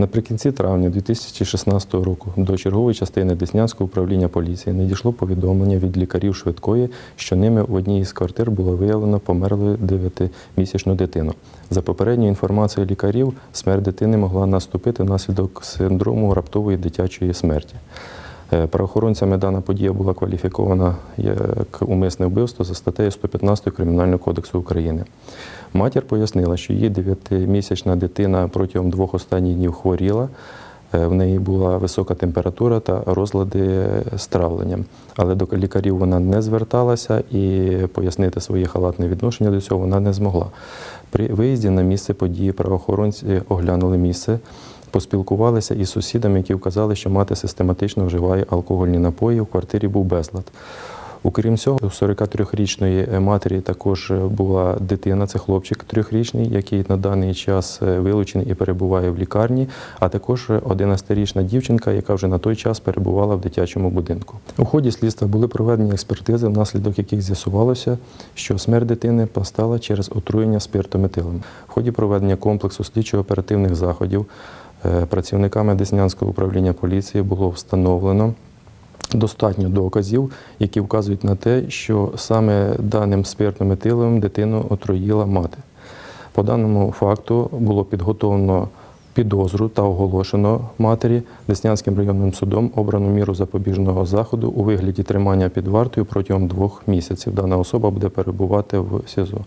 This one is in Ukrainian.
Наприкінці травня 2016 року до чергової частини Деснянського управління поліції надійшло повідомлення від лікарів швидкої, що ними в одній із квартир було виявлено померлу 9-місячну дитину. За попередньою інформацією лікарів, смерть дитини могла наступити внаслідок синдрому раптової дитячої смерті. Е, Правоохоронцями дана подія була кваліфікована як умисне вбивство за статтею 115 Кримінального кодексу України. Матір пояснила, що її 9-місячна дитина протягом двох останніх днів хворіла. Е, В неї була висока температура та розлади з травленням. Але до лікарів вона не зверталася і пояснити своє халатне відношення до цього вона не змогла. При виїзді на місце події правоохоронці оглянули місце, поспілкувалися із сусідами, які вказали, що мати систематично вживає алкогольні напої. В квартирі був безлад. Окрім цього, у 43-річної матері також була дитина, це хлопчик трьохрічний, який на даний час вилучений і перебуває в лікарні, а також 11-річна дівчинка, яка вже на той час перебувала в дитячому будинку. У ході слідства були проведені експертизи, внаслідок яких з'ясувалося, що смерть дитини постала через отруєння спиртометилом. В ході проведення комплексу слідчо-оперативних заходів е, працівниками Деснянського управління поліції було встановлено. Достатньо доказів, які вказують на те, що саме даним спиртним етиловим дитину отруїла мати. По даному факту було підготовлено підозру та оголошено матері Деснянським районним судом обрану міру запобіжного заходу у вигляді тримання під вартою протягом двох місяців. Дана особа буде перебувати в СІЗО.